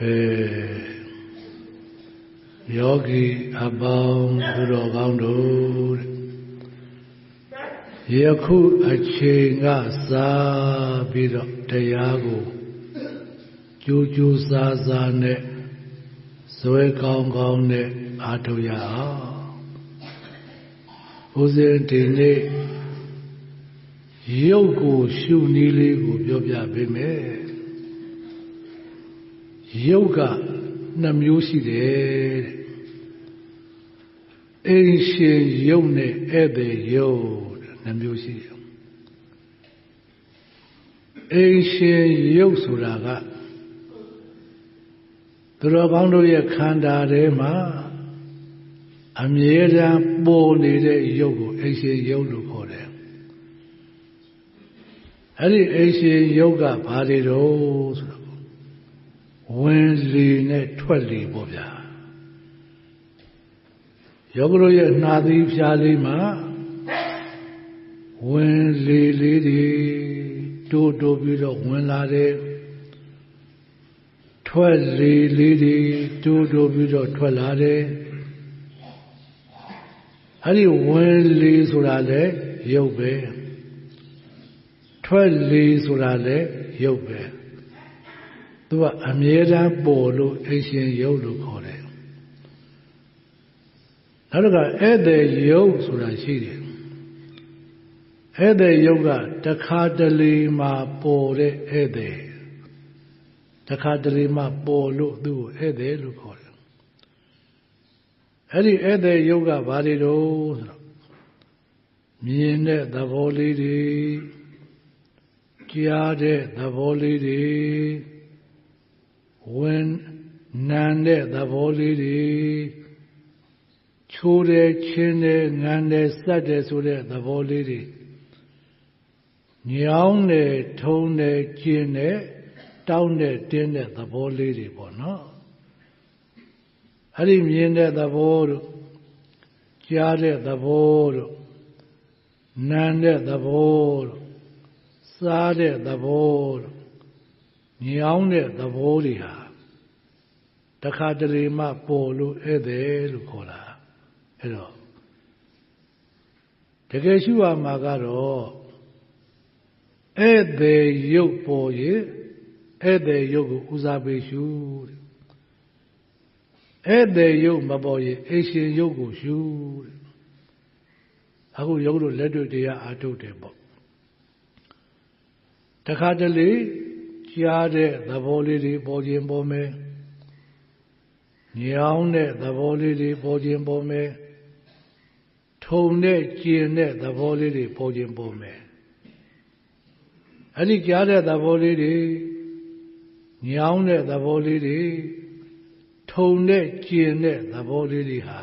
ကဲယောဂီအပေါင်းသူတော်ကောင်းတို့ယခုအချိန်ကစားပြီးတော့တရားကိုကြိုးကြိုးစားစားနဲ့ဇွဲကောင်းကောင်းနဲ့အားထုတ်ရအောင်ဦးဇင်းဒီနေ့ရုပ်ကိုရှုနည်းလေးကိုပြောပြပေးမယ် ရုပ်ကနှစ်မျိုးရှိတယ်အိမ်ရှင်ရုပ်နဲ့ဧည့်သည်ရုပ်နှစ်မျိုးရှိတယ်အိမ်ရှင်ရုပ်ဆိုတာကသူတော်ကောင်းတို့ရဲ့ခန္ဓာထဲမှာအမြဲတမ်းပေါ်နေတဲ့ရုပ်ကိုအိမ်ရှင်ရုပ်လို့ခေါ်တယ်အဲ့ဒီအိမ်ရှင်ရုပ်ကဘာတွေတော့ဆိုတော့ ဝင်လေနဲ့ထွက်လေပေါ့ဗျာယောဂတို့ရဲ့နှာသီးဖြားလေးမှာဝင်လေလေးတွေတိုးတိုးပြီးတော့ဝင်လာတယ်ထွက်လေလေးတွေတိုးတိုးပြီးတော့ထွက်လာတယ်အဲ့ဒီဝင်လေဆိုတာလေရုပ်ပဲထွက်လေဆိုတာလေရုပ်ပဲ သူကအမြဲတမ်းပေါ်လို့အရှင်ရုပ်လို့ခေါ်တယ်နောက်တစ်ခါဧည့်သည်ရုပ်ဆိုတာရှိတယ်ဧည့်သည်ရုပ်ကတခါတလေမှာပေါ်တဲ့ဧည့်သည်တခါတလေမှာပေါ်လို့သူ့ကိုဧည့်သည်လို့ခေါ်တယ်အဲ့ဒီဧည့်သည်ရုပ်ကဘာတွေတော့ဆိုတော့မြင်တဲ့သဘောလေးတွေကြားတဲ့သဘောလေးတွေ ဝင်နံတဲ့သဘောလေးတွေချိုးတယ်ချင်းတယ်ငန်းတယ်စက်တယ်ဆိုတဲ့သဘောလေးတွေညောင်းတယ်ထုံးတယ်ကျင်းတယ်တောင်းတယ်တင်းတဲ့သဘောလေးတွေပေါ့နော်အဲ့ဒီမြင်တဲ့သဘောတို့ကြားတဲ့သဘောတို့နာတဲ့သဘောတို့စားတဲ့သဘောတို့ ညောင်းတဲ့သဘောတွေဟာတခါတလေမှပေါ်လို့ဧည့်သည်လို့ခေါ်တာအဲ့တော့တကယ်ရှိရမှာကတော့ဧည့်သည်ရုပ်ပေါ်ရင်ဧည့်သည်ရုပ်ကိုဦးစားပေးရှုတဲ့ဧည့်သည်ရုပ်မပေါ်ရင်အိရှင်ရုပ်ကိုရှုတဲ့အခုရုပ်တို့လက်တွေ့တရားအားထုတ်တယ်ပေါ့တခါတလေ ကြားတဲ့သဘောလေးတွေပေါ်ခြင်းပေါ်မယ်ညောင်းတဲ့သဘောလေးတွေပေါ်ခြင်းပေါ်မယ်ထုံတဲ့ကျင်တဲ့သဘောလေးတွေပေါ်ခြင်းပေါ်မယ်အဲ့ဒီကြားတဲ့သဘောလေးတွေညောင်းတဲ့သဘောလေးတွေထုံတဲ့ကျင်တဲ့သဘောလေးတွေဟာ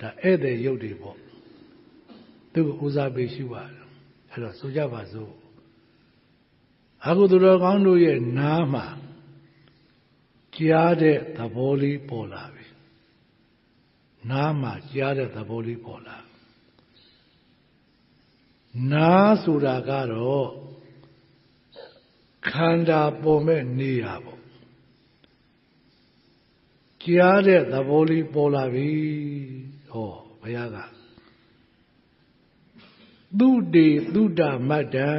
ဒါဧည့်သည်ရုပ်တွေပေါ့သူကဦးစားပေးရှိပါတယ်အဲ့တော့ဆိုကြပါစို့ အခုသူတော်ကောင်းတို့ရဲ့နားမှာကြားတဲ့သဘောလေးပေါ်လာပြီနားမှာကြားတဲ့သဘောလေးပေါ်လာနားဆိုတာကတော့ခန္ဓာပေါ်မဲ့နေရပေါ့ကြားတဲ့သဘောလေးပေါ်လာပြီဟောဘုရားကသုတေသုတမတ္တံ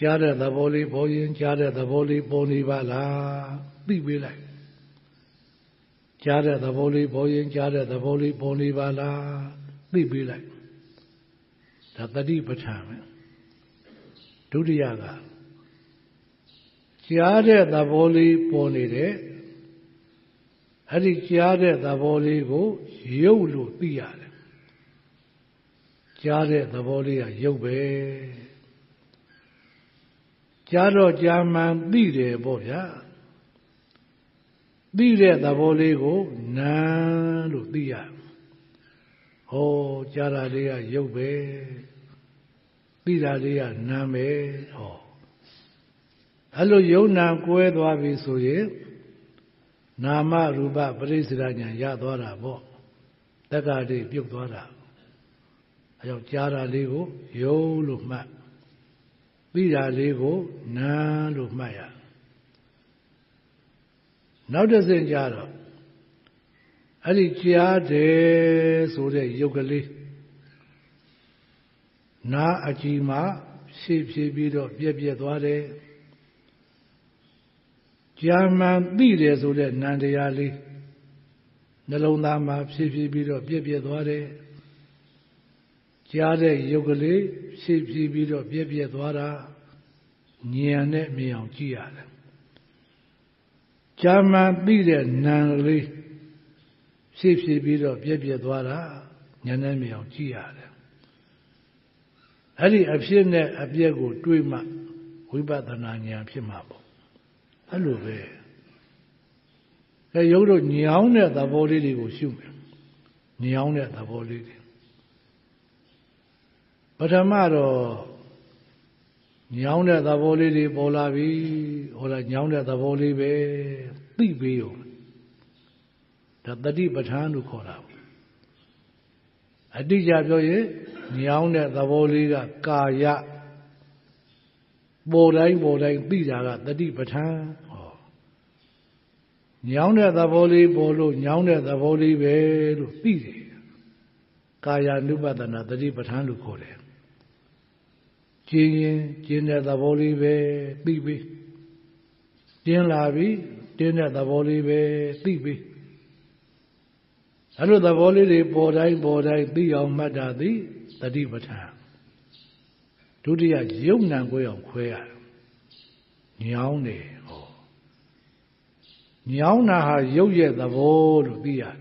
ကြားတဲ့သဘောလေးပေါ်ရင်ကြားတဲ့သဘောလေးပေါ်နေပါလားသိပေးလိုက်ကြားတဲ့သဘောလေးပေါ်ရင်ကြားတဲ့သဘောလေးပေါ်နေပါလားသိပေးလိုက်ဒါတတိပဋ္ဌာန်ပဲဒုတိယကကြားတဲ့သဘောလေးပေါ်နေတယ်အဲ့ဒီကြားတဲ့သဘောလေးကိုရုပ်လို့သိရတယ်ကြားတဲ့သဘောလေးကရုပ်ပဲ ကြားတော့ကြားမှန်သိတယ်ပေါ့ဗျာသိတဲ့သဘောလေးကိုနာလို့သိရဟောကြားတာလေးကရုပ်ပဲသိတာလေးကနာပဲဟောအဲ့လိုယုံနာကွဲသွားပြီဆိုရင်နာမရူပပရိစ္ဆေဒညာရသွားတာပေါ့တက္ကတိပြုတ်သွားတာအဲကြောင့်ကြားတာလေးကိုယုံလို့မှတ် သိတာလေးကိုနာလို့မှတ်ရနောက်တစ်ဆင့်ကြတော့အဲ့ဒီကြားတယ်ဆိုတဲ့ယုတ်ကလေးနာအကြည်မှာဖြည့်ဖြည့်ပြီးတော့ပြက်ပြက်သွားတယ်ကြာမှန်သိတယ်ဆိုတဲ့နန္တရားလေးနှလုံးသားမှာဖြည့်ဖြည့်ပြီးတော့ပြက်ပြက်သွားတယ်ကြားတဲ့ယုတ်ကလေး ဖြည့်ဖြည့်ပြီးတော့ပြက်ပြက်သွားတာဉာဏ်နဲ့မြင်အောင်ကြည့်ရတယ်ကြာမှန်သိတဲ့နံလေးဖြည့်ဖြည့်ပြီးတော့ပြက်ပြက်သွားတာဉာဏ်နဲ့မြင်အောင်ကြည့်ရတယ်အဲ့ဒီအဖြစ်နဲ့အပြက်ကိုတွေးမှဝိပဿနာဉာဏ်ဖြစ်မှာပေါ့အဲ့လိုပဲအဲရုပ်တို့ညောင်းတဲ့သဘောလေးတွေကိုရှုမယ်ညောင်းတဲ့သဘောလေးတွေ ပထမတော့ညောင်းတဲ့သဘောလေးတွေပေါ်လာပြီဟောလာညောင်းတဲ့သဘောလေးပဲသိပေးရောဒါတတိပဋ္ဌာန်းလို့ခေါ်တာအတိအကျပြောရင်ညောင်းတဲ့သဘောလေးကကာယပေါ်တိုင်းပေါ်တိုင်းသိတာကတတိပဋ္ဌာန်းဟောညောင်းတဲ့သဘောလေးပေါ်လို့ညောင်းတဲ့သဘောလေးပဲလို့သိတယ်ကာယ ानु ပဒနာတတိပဋ္ဌာန်းလို့ခေါ်တယ် ကျင်းရင်ကျင်းတဲ့သဘောလေးပဲသိပြီတင်းလာပြီတင်းတဲ့သဘောလေးပဲသိပြီအဲ့လိုသဘောလေးတွေပေါ်တိုင်းပေါ်တိုင်းသိအောင်မှတ်တာသည်တတိပဋ္ဌာန်ဒုတိယယုံနံကိုအောင်ခွဲရတယ်ညောင်းတယ်ဟောညောင်းတာဟာရုပ်ရဲ့သဘောလို့သိရတယ်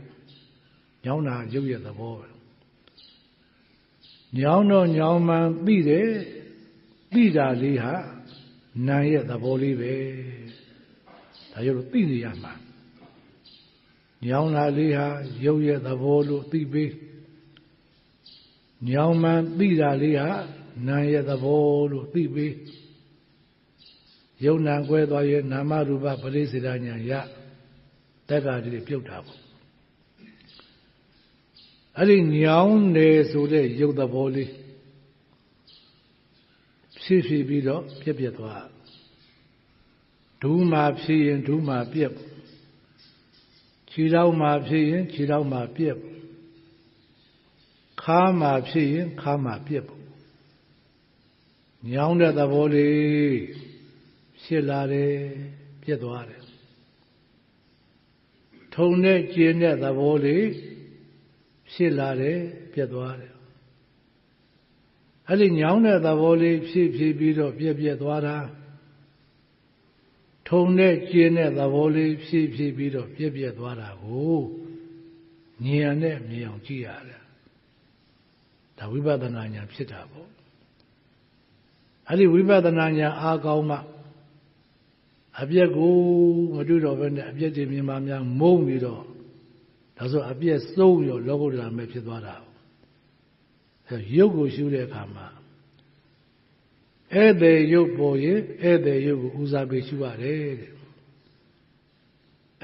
ညောင်းတာရုပ်ရဲ့သဘောပဲညောင်းတော့ညောင်းမှန်သိတယ် သိတာလေးဟာနာရဲ့သဘောလေးပဲဒါကြောင့်သိနေရမှာညောင်းတာလေးဟာရုပ်ရဲ့သဘောလို့သိပြီးညောင်းမှန်သိတာလေးဟာနာရဲ့သဘောလို့သိပြီးယုံနာကွဲသွားရဲ့နာမရူပပရိစေဒညာယတက္ကတိပြုတ်တာပေါ့အဲ့ဒီညောင်းနေဆိုတဲ့ယုတ်သဘောလေး ဖြည့်ဖြည့်ပြီးတော့ပြက်ပြက်သွားဒူးမှာဖြည့်ရင်ဒူးမှာပြက်ခြေထောက်မှာဖြည့်ရင်ခြေထောက်မှာပြက်ခါမှာဖြည့်ရင်ခါမှာပြက်ညောင်းတဲ့သဘောလေးဖြစ်လာတယ်ပြက်သွားတယ်ထုံနဲ့ကျင်းတဲ့သဘောလေးဖြစ်လာတယ်ပြက်သွားတယ် အဲ့ဒီညောင်းတဲ့သဘောလေးဖြစ်ဖြစ်ပြီးတော့ပြက်ပြက်သွားတာထုံနဲ့ကျင်းတဲ့သဘောလေးဖြစ်ဖြစ်ပြီးတော့ပြက်ပြက်သွားတာကိုဉာဏ်နဲ့မြင်အောင်ကြည့်ရတယ်ဒါဝိပဿနာဉာဏ်ဖြစ်တာပေါ့အဲ့ဒီဝိပဿနာဉာဏ်အားကောင်းမှအပြက်ကိုမတွေ့တော့ဘဲနဲ့အပြက်တွေမြင်မှများမုန်းပြီးတော့ဒါဆိုအပြက်စုံးရောလောကုတ္တရာမဲ့ဖြစ်သွားတာအဲ ရုပ်ကိုရှုတဲ့အခါမှာဧည့်သည်ရုပ်ပေါ်ရင်ဧည့်သည်ရုပ်ကိုဦးစားပေးရှုရတယ်တဲ့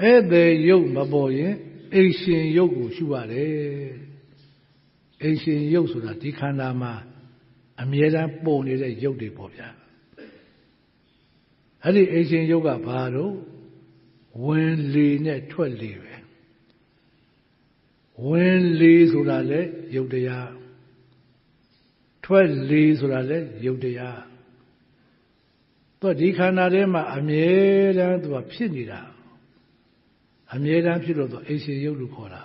ဧည့်သည်ရုပ်မပေါ်ရင်အိရှင်ရုပ်ကိုရှုရတယ်အိရှင်ရုပ်ဆိုတာဒီခန္ဓာမှာအမြဲတမ်းပုံနေတဲ့ရုပ်တွေပေါ့ဗျာအဲ့ဒီအိရှင်ရုပ်ကဘာတော့ဝင်လေနဲ့ထွက်လေပဲဝင်လေဆိုတာလေရုပ်တရား ထွက်လေဆိုတာလေရုပ်တရားသူဒီခန္ဓာထဲမှာအမြဲတမ်းသူကဖြစ်နေတာအမြဲတမ်းဖြစ်လို့သူအိရှင်ရုပ်လို့ခေါ်တာ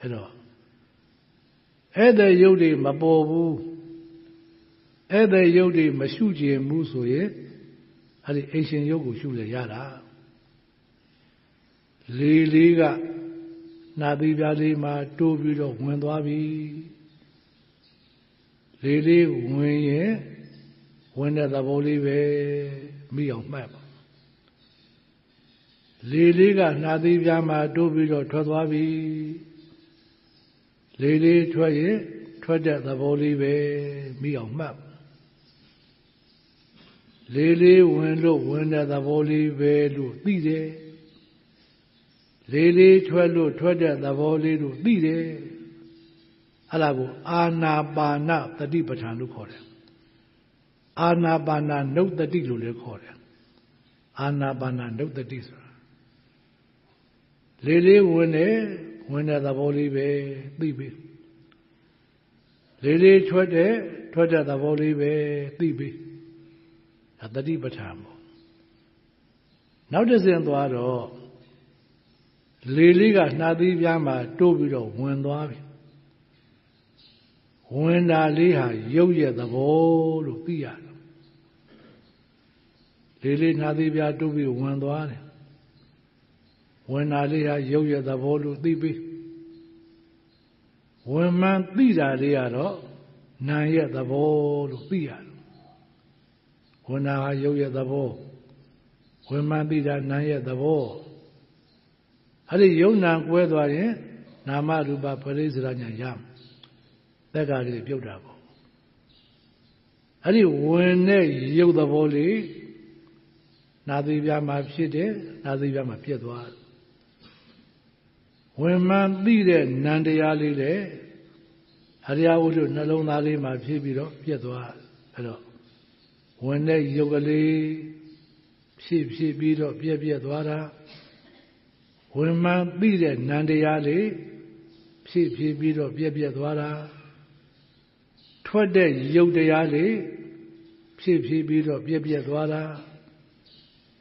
အဲ့တော့အဲ့တဲ့ရုပ်တွေမပေါ်ဘူးအဲ့တဲ့ရုပ်တွေမရှုကျင်ဘူးဆိုရင်အဲ့ဒီအိရှင်ရုပ်ကိုရှုလေရတာလေးလေးကနာသီးပြားလေးမှာတိုးပြီးတော့ဝင်သွားပြီ လေးလေးဝင်ရင်ဝင်တဲ့သဘောလေးပဲမိအောင်မှတ်ပါလေးလေးကနှာသီးပြားမှာတိုးပြီးတော့ထွက်သွားပြီလေးလေးထွက်ရင်ထွက်တဲ့သဘောလေးပဲမိအောင်မှတ်လေးလေးဝင်လို့ဝင်တဲ့သဘောလေးပဲလို့သိတယ်လေးလေးထွက်လို့ထွက်တဲ့သဘောလေးလို့သိတယ် အဲ့ဒါကိုအာနာပါနတတိပဋ္ဌာန်လို့ခေါ်တယ်အာနာပါနာနှုတ်တတိလို့လည်းခေါ်တယ်အာနာပါနာနှုတ်တတိဆိုတာလေးလေးဝင်နေဝင်တဲ့သဘောလေးပဲသိပြီလေးလေးထွက်တဲ့ထွက်တဲ့သဘောလေးပဲသိပြီအတတိပဋ္ဌာန်ပေါ့နောက်တစ်စင်သွားတော့လေလေးကနှာသီးပြားမှာတိုးပြီးတော့ဝင်သွားပြီ ဝင်တာလေးဟာရုပ်ရဲ့သဘောလို့သိရတယ်လေးလေးနှာသီးပြားတိုးပြီးဝင်သွားတယ်ဝင်တာလေးဟာရုပ်ရဲ့သဘောလို့သိပြီဝင်မှန်သိတာလေးကတော့နာရဲ့သဘောလို့သိရတယ်ဝင်တာဟာရုပ်ရဲ့သဘောဝင်မှန်သိတာနာရဲ့သဘောအဲ့ဒီယုံနာကွဲသွားရင်နာမရူပပရိစ္ဆရာညာရမယ် သက်ကလေးပြုတ်တာပေါ့အဲ့ဒီဝင်တဲ့ရုပ်သဘောလေးနာသီပြားမှာဖြစ်တယ်နာသီပြားမှာပြက်သွားတယ်ဝင်မှန်သိတဲ့နန္တရားလေးလေအရိယဝုဒ္ဓနှလုံးသားလေးမှာဖြစ်ပြီးတော့ပြက်သွားအဲ့တော့ဝင်တဲ့ရုပ်ကလေးဖြစ်ဖြစ်ပြီးတော့ပြက်ပြက်သွားတာဝင်မှန်သိတဲ့နန္တရားလေးဖြစ်ဖြစ်ပြီးတော့ပြက်ပြက်သွားတာ ထွက်တဲ့ရုပ်တရားလေးဖြစ်ဖြစ်ပြီးတော့ပြက်ပြက်သွားတာ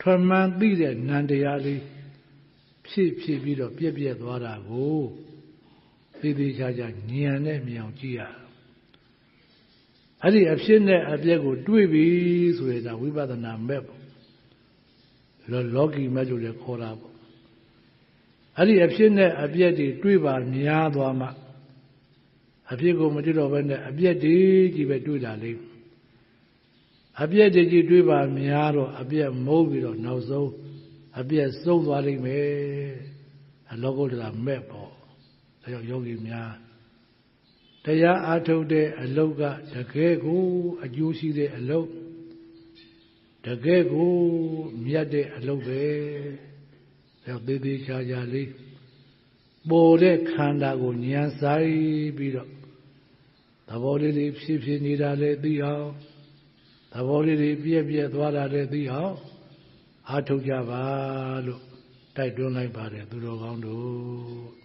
ထွက်မှန်သိတဲ့နန္တရားလေးဖြစ်ဖြစ်ပြီးတော့ပြက်ပြက်သွားတာကိုသိသိချာချာဉာဏ်နဲ့မြင်အောင်ကြည့်ရအဲ့ဒီအဖြစ်နဲ့အပြက်ကို တွေးပြီဆိုရင်ဒါဝိပဿနာမဲ့ပေါ့လောလောကီမဲ့လို့လည်းခေါ်တာပေါ့အဲ့ဒီအဖြစ်နဲ့အပြက်တွေတွေးပါများသွားမှ အဖြစ်ကိုမတွေ့တော့ဘဲနဲ့အပြက်တွေကြီးပဲတွေးတာလေအပြက်တွေကြီးတွေးပါများတော့အပြက်မုန်းပြီးတော့နောက်ဆုံးအပြက်ဆုံးသွားလိမ့်မယ်အလောကုတ္တရာမဲ့ပေါ့ဒါကြောင့်ယောဂီများတရားအားထုတ်တဲ့အလုတ်ကတကယ်ကိုအကျိုးရှိတဲ့အလုတ်တကယ်ကိုမြတ်တဲ့အလုတ်ပဲဒါသေးသေးချာချာလေးပေါ်တဲ့ခန္ဓာကိုဉာဏ်ဆိုင်ပြီးတော့ သဘောလေးတွေဖြစ်ဖြစ်နေတာလည်းသိအောင်သဘောလေးတွေပြည့်ပြည့်သွားတာလည်းသိအောင်အားထုတ်ကြပါလို့တိုက်တွန်းလိုက်ပါတယ်သူတော်ကောင်းတို့